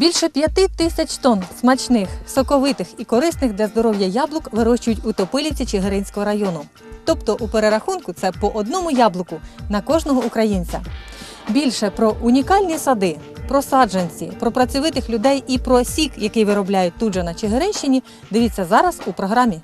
Більше п'яти тисяч тонн смачних, соковитих і корисних для здоров'я яблук вирощують у Топилівці Чигиринського району. Тобто у перерахунку це по одному яблуку на кожного українця. Більше про унікальні сади, про саджанці, про працьовитих людей і про сік, який виробляють тут же на Чигиринщині, дивіться зараз у програмі.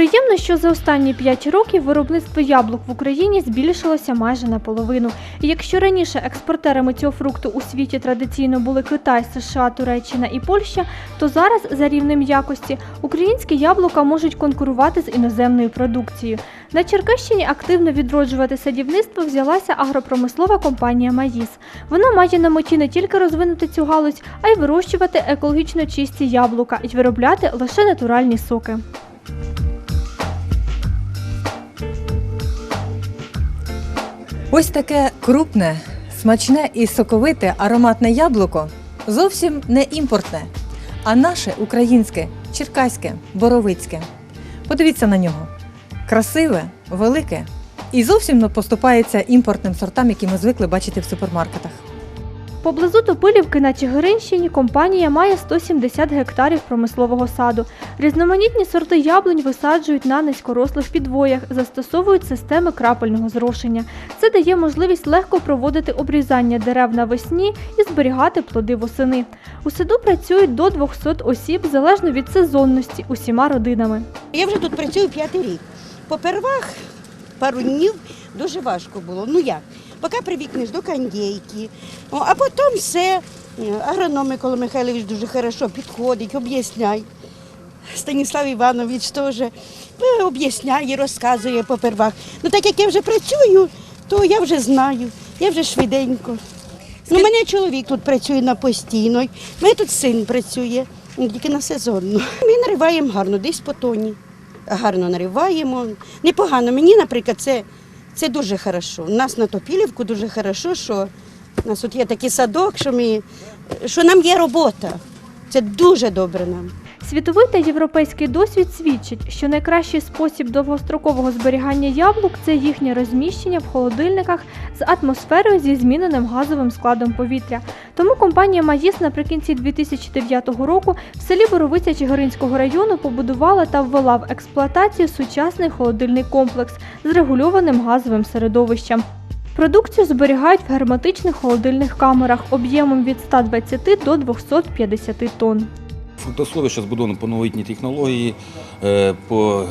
Приємно, що за останні 5 років виробництво яблук в Україні збільшилося майже наполовину. І якщо раніше експортерами цього фрукту у світі традиційно були Китай, США, Туреччина і Польща, то зараз за рівнем якості українські яблука можуть конкурувати з іноземною продукцією. На Черкащині активно відроджувати садівництво взялася агропромислова компанія Маїс. Вона має на меті не тільки розвинути цю галузь, а й вирощувати екологічно чисті яблука і виробляти лише натуральні соки. Ось таке крупне, смачне і соковите ароматне яблуко зовсім не імпортне, а наше українське, черкаське, боровицьке. Подивіться на нього. Красиве, велике і зовсім не поступається імпортним сортам, які ми звикли бачити в супермаркетах. Поблизу Топилівки на Чигиринщині компанія має 170 гектарів промислового саду. Різноманітні сорти яблунь висаджують на низькорослих підвоях, застосовують системи крапельного зрошення. Це дає можливість легко проводити обрізання дерев навесні і зберігати плоди восени. У саду працюють до 200 осіб залежно від сезонності усіма родинами. Я вже тут працюю п'ятий рік. Попервах пару днів дуже важко було. Ну як? Поки привикнеш до кондейки, а потім все. Агроном Микола Михайлович дуже хорошо підходить, об'ясняє. Станіслав Іванович теж е, об'ясняє, розказує попервах. Ну так як я вже працюю, то я вже знаю, я вже швиденько. Ну, у мене чоловік тут працює на постійно, мене тут син працює, ну, тільки на сезонну. Ми нариваємо гарно, десь по тоні. Гарно нариваємо. Непогано. Мені, наприклад, це, це дуже хорошо. У нас на Топілівку дуже хорошо, що у нас тут є такий садок, що, ми, що нам є робота. Це дуже добре нам. Світовий та європейський досвід свідчить, що найкращий спосіб довгострокового зберігання яблук це їхнє розміщення в холодильниках з атмосферою зі зміненим газовим складом повітря. Тому компанія Маїс наприкінці 2009 року в селі Боровиця Чигиринського району побудувала та ввела в експлуатацію сучасний холодильний комплекс з регульованим газовим середовищем. Продукцію зберігають в герметичних холодильних камерах об'ємом від 120 до 250 тонн. Фруктосховище збудовано по новітній технології. Е, По,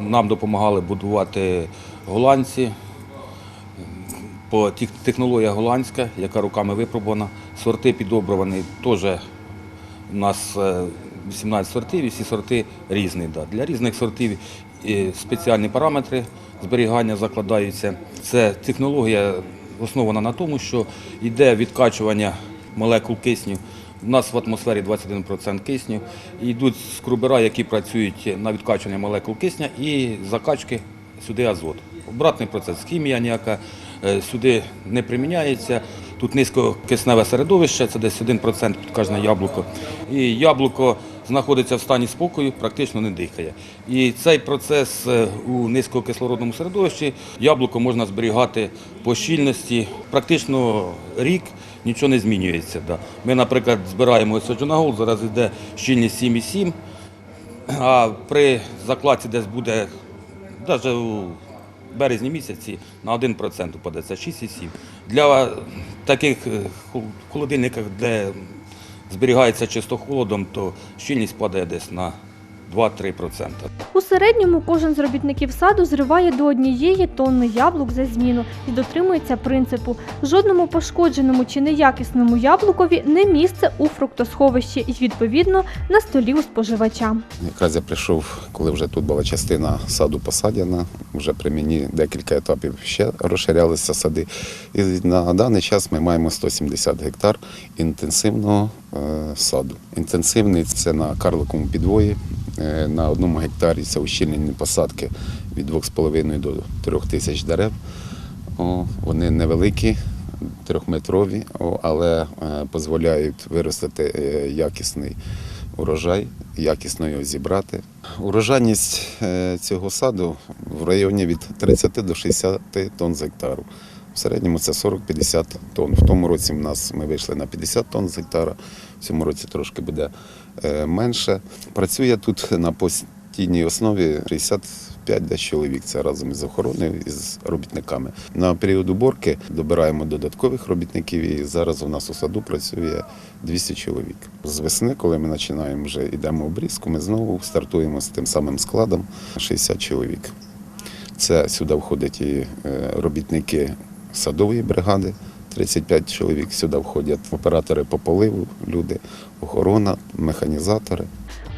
нам допомагали будувати голландці. По технологія голландська, яка руками випробувана. Сорти підобрані теж у нас е, 18 сортів і всі сорти різні. Да. Для різних сортів е, спеціальні параметри зберігання закладаються. Це технологія основана на тому, що йде відкачування молекул кисню. У нас в атмосфері 21% кисню. Йдуть скрубера, які працюють на відкачування молекул кисня і закачки сюди азот. Обратний процес, хімія ніяка е, сюди не приміняється. Тут низькокисневе середовище, це десь 1% під кожне яблуко. І яблуко знаходиться в стані спокою, практично не дихає. І цей процес е, у низькокислородному середовищі яблуко можна зберігати по щільності практично рік. Нічого не змінюється. Да. Ми, наприклад, збираємо Джонагол, зараз йде щільність 7,7, а при закладці десь буде навіть у березні місяці на 1% упаде, це 6,7. Для таких е, хол- холодильниках, де зберігається чисто холодом, то щільність падає десь на 2-3%. У середньому кожен з робітників саду зриває до однієї тонни яблук за зміну і дотримується принципу: жодному пошкодженому чи неякісному яблукові не місце у фруктосховищі і відповідно на столі у споживача. Якраз я прийшов, коли вже тут була частина саду посадяна, вже при мені декілька етапів ще розширялися сади. І на даний час ми маємо 170 гектар інтенсивного е, саду. Інтенсивний це на карликовому підвої. Е, на одному гектарі це ущільнені посадки від 2,5 до 3 тисяч дерев. Вони невеликі, трьохметрові, але е, дозволяють виростити е, якісний урожай, якісно його зібрати. Урожайність цього саду в районі від 30 до 60 тонн з гектару. В середньому це 40-50 тонн. В тому році в нас ми вийшли на 50 тонн з гектара, в цьому році трошки буде е, менше. Працює тут на постійній основі 65 десь чоловік. Це разом із охороною і з робітниками. На період уборки добираємо додаткових робітників, і зараз у нас у саду працює 200 чоловік. З весни, коли ми починаємо вже йдемо обрізку, ми знову стартуємо з тим самим складом 60 чоловік. Це сюди входять і е, робітники садової бригади, 35 чоловік. Сюди входять оператори по поливу, люди, охорона, механізатори.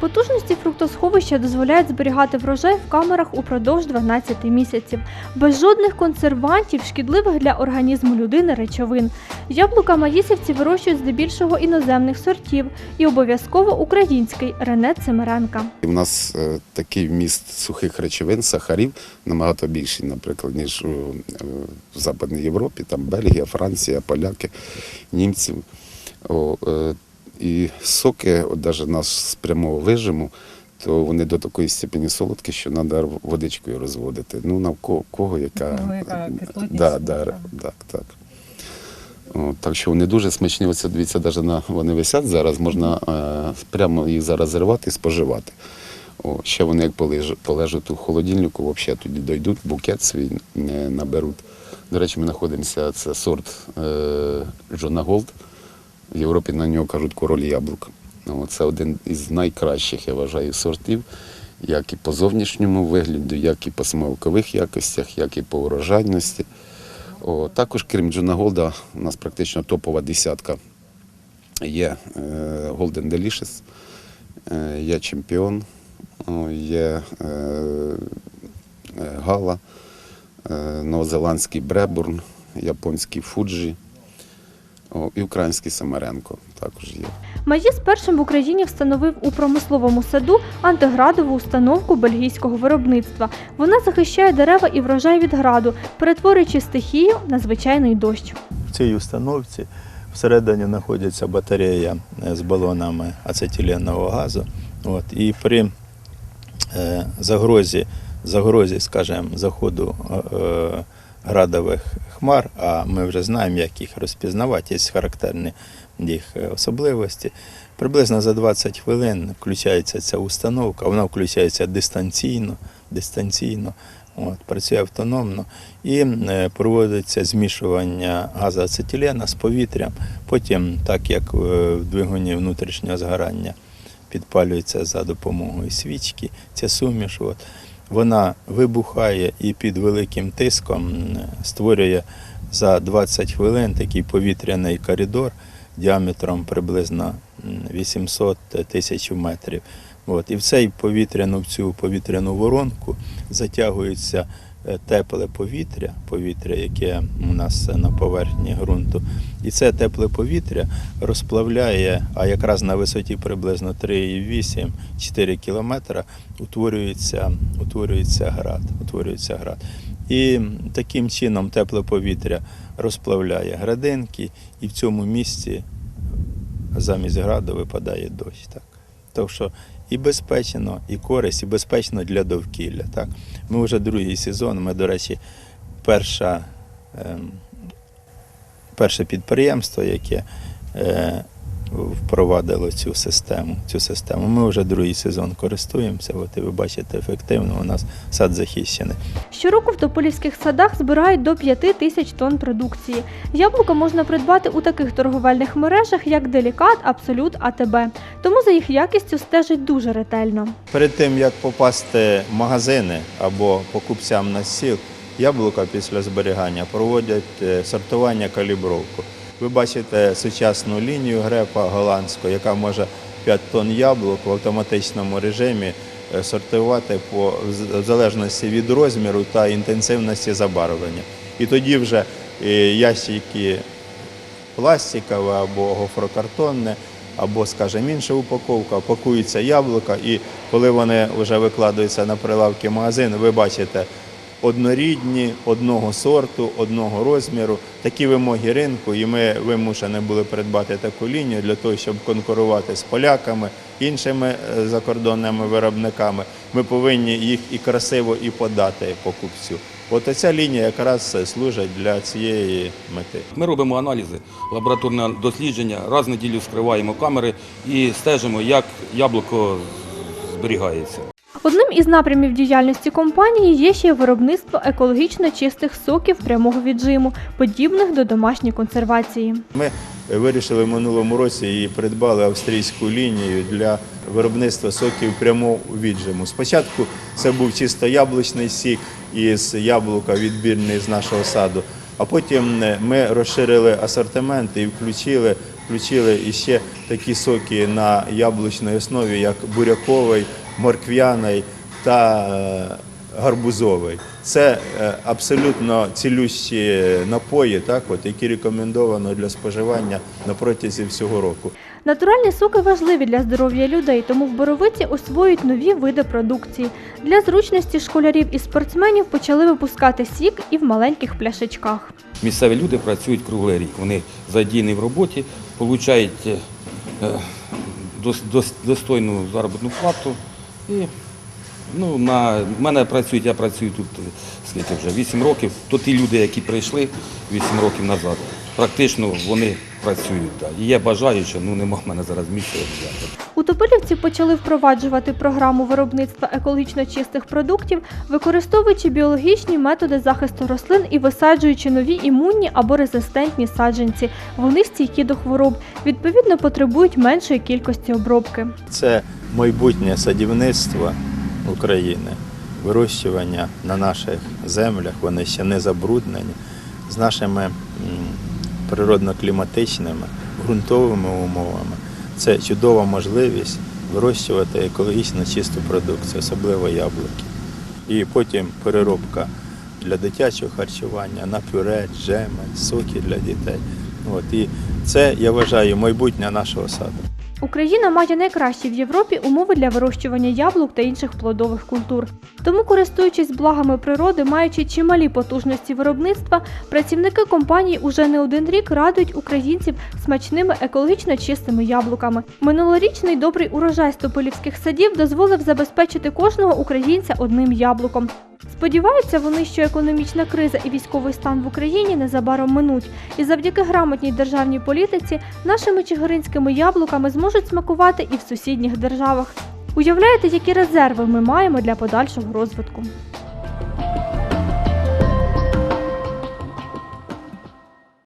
Потужності фруктосховища дозволяють зберігати врожай в камерах упродовж 12 місяців, без жодних консервантів, шкідливих для організму людини речовин. Яблука маїсівці вирощують здебільшого іноземних сортів і обов'язково український Рене Цимиренка. В нас е, такий вміст сухих речовин, сахарів набагато більший, наприклад, ніж е, в Западній Європі, там Бельгія, Франція, поляки, німці. Е, і соки, от навіть наш з прямого вижиму, то вони до такої степені солодкі, що треба водичкою розводити. Ну, навколо кого яка. Ну, яка кислотність, да, да, так. так, так. О, так що вони дуже смачні. Оце дивіться, навіть на вони висять зараз, можна е, прямо їх зараз зривати і споживати. О, ще вони як полежать, полежать у холодильнику, взагалі тоді дойдуть, букет свій не наберуть. До речі, ми знаходимося, це сорт е, Джона Голд. В Європі на нього кажуть король яблук. О, це один із найкращих, я вважаю, сортів, як і по зовнішньому вигляду, як і по смакових якостях, як і по урожайності. О, також, крім Джона Голда, у нас практично топова десятка є е, Golden Delicious, е, є чемпіон, є е, Гала, новозеландський Бребурн, японський Фуджі о, і український Самаренко також є. Маїс першим в Україні встановив у промисловому саду антиградову установку бельгійського виробництва. Вона захищає дерева і врожай від граду, перетворюючи стихію на звичайний дощ. В цій установці всередині знаходиться батарея е, з балонами ацетиленового газу. От, і при е, загрозі, загрозі, скажімо, заходу е, градових хмар, а ми вже знаємо, як їх розпізнавати, є характерні їх е, особливості. Приблизно за 20 хвилин включається ця установка, вона включається дистанційно, дистанційно от, працює автономно і е, проводиться змішування газу ацетилена з повітрям. Потім, так як е, в двигуні внутрішнього згорання підпалюється за допомогою свічки, ця суміш, от, вона вибухає і під великим тиском створює за 20 хвилин такий повітряний коридор діаметром приблизно м, 800 тисяч метрів. От, і в цей повітряну, в цю повітряну воронку затягується тепле повітря, повітря, яке у нас на поверхні ґрунту. І це тепле повітря розплавляє, а якраз на висоті приблизно 3,8-4 кілометра утворюється, утворюється град. Утворюється град. І таким чином тепле повітря розплавляє градинки, і в цьому місці замість граду випадає дощ. Так. Тому що і безпечно, і користь, і безпечно для довкілля. Так. Ми вже другий сезон, ми, до речі, перша, е, перше підприємство, яке е, впровадило цю систему. Цю систему. Ми вже другий сезон користуємося, от, і ви бачите, ефективно у нас сад захищений. Щороку в тополівських садах збирають до 5 тисяч тонн продукції. Яблука можна придбати у таких торговельних мережах, як Делікат, Абсолют, АТБ. Тому за їх якістю стежать дуже ретельно. Перед тим як попасти в магазини або покупцям на стіл, яблука після зберігання проводять е, сортування калібровку. Ви бачите сучасну лінію грепа голландську, яка може 5 тонн яблук в автоматичному режимі е, сортувати по в залежності від розміру та інтенсивності забарвлення. І тоді вже е, ящики пластикове або гофрокартонне, або, скажімо, інша упаковка, пакуються яблука, і коли вони вже викладаються на прилавки магазину, ви бачите однорідні, одного сорту, одного розміру. Такі вимоги ринку, і ми вимушені були придбати таку лінію для того, щоб конкурувати з поляками, іншими е, закордонними виробниками. Ми повинні їх і красиво і подати покупцю. От ця лінія якраз служить для цієї мети. Ми робимо аналізи, лабораторне дослідження, раз в неділю скриваємо камери і стежимо, як яблуко зберігається. Одним із напрямів діяльності компанії є ще й виробництво екологічно чистих соків прямого віджиму, подібних до домашньої консервації. Ми вирішили в минулому році і придбали австрійську лінію для виробництва соків прямого віджиму. Спочатку це був чисто яблучний сік із яблука, відбірний з нашого саду. А потім е, ми розширили асортимент і включили, включили іще такі соки на яблучній основі, як буряковий, морквяний та е, гарбузовий. Це е, абсолютно цілющі напої, так, от, які рекомендовано для споживання на протязі всього року. Натуральні соки важливі для здоров'я людей, тому в Боровиці освоюють нові види продукції. Для зручності школярів і спортсменів почали випускати сік і в маленьких пляшечках. Місцеві люди працюють круглий рік. Вони задіяні в роботі, отримують е, дос- дос- достойну заробітну плату. І ну, на мене працюють, я працюю тут скільки вже 8 років. То ті люди, які прийшли 8 років назад, практично вони працюють. Да. І є бажаючі, ну нема в мене зараз місця. взяти. У Топилівці почали впроваджувати програму виробництва екологічно чистих продуктів, використовуючи біологічні методи захисту рослин і висаджуючи нові імунні або резистентні саджанці. Вони стійкі до хвороб, відповідно потребують меншої кількості обробки. Це майбутнє садівництво України, вирощування на наших землях, вони ще не забруднені, з нашими природно-кліматичними, ґрунтовими умовами. Це чудова можливість вирощувати екологічно чисту продукцію, особливо яблуки. І потім переробка для дитячого харчування на пюре, джеми, соки для дітей. От, і це, я вважаю, майбутнє нашого саду. Україна має найкращі в Європі умови для вирощування яблук та інших плодових культур. Тому, користуючись благами природи, маючи чималі потужності виробництва, працівники компанії уже не один рік радують українців смачними екологічно чистими яблуками. Минулорічний добрий урожай з садів дозволив забезпечити кожного українця одним яблуком. Сподіваються вони, що економічна криза і військовий стан в Україні незабаром минуть, і завдяки грамотній державній політиці нашими чигиринськими яблуками зможуть смакувати і в сусідніх державах. Уявляєте, які резерви ми маємо для подальшого розвитку?